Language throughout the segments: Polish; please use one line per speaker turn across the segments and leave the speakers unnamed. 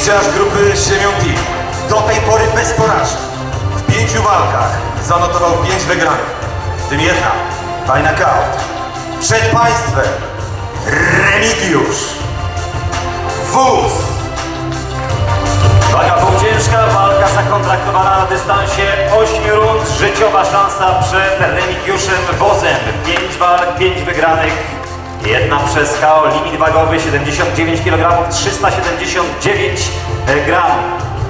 Liściarz grupy Siemion Team. Do tej pory bez porażki. W pięciu walkach zanotował pięć wygranych. W tym jedna, by knockout. Przed państwem Remigiusz Wóz.
Waga półciężka, walka zakontraktowana na dystansie 8 rund, życiowa szansa przed Remigiuszem Wozem. 5 walk, 5 wygranych, jedna przez KO, limit wagowy 79 kg, 379 gram.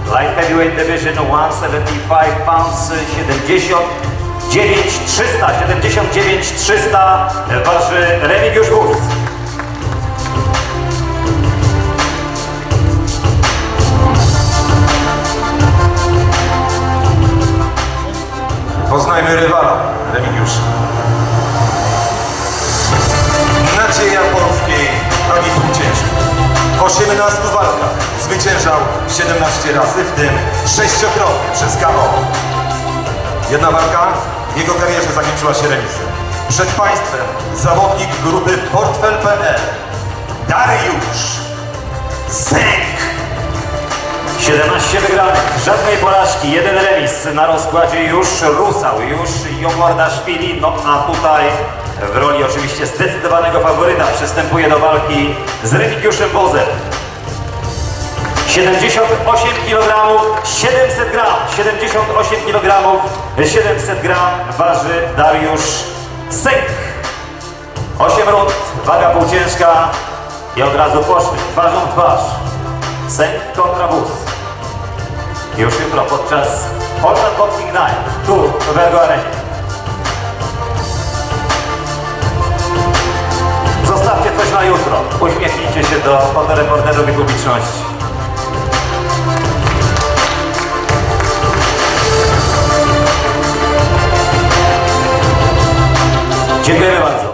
Light Heavyweight Division 175 pounds, 79 300, 79 300 waży Remigiusz Wóz.
Poznajmy rywala Remigiusza. 17 walkach. Zwyciężał 17 razy, w tym 6-krotnie przez KO. Jedna walka w jego karierze zakończyła się remisem. Przed Państwem zawodnik grupy Portfel.pl Dariusz Zenk.
17 wygranych, żadnej porażki, jeden remis na rozkładzie już Rusał, już Jomordaszwili, no a tutaj w roli oczywiście zdecydowanego faworyta przystępuje do walki z Remigiuszem Bozem. 78 kg, 700 gram, 78 kg, 700 gram waży Dariusz Sęk. 8 rund, waga półciężka i od razu poszli, twarzą w twarz. Sęk kontra wóz. Już jutro podczas Polsat Boxing Night tu w Ergo Arenie. Zostawcie coś na jutro. Uśmiechnijcie się do fotoreporterów i publiczności. Kimlere var?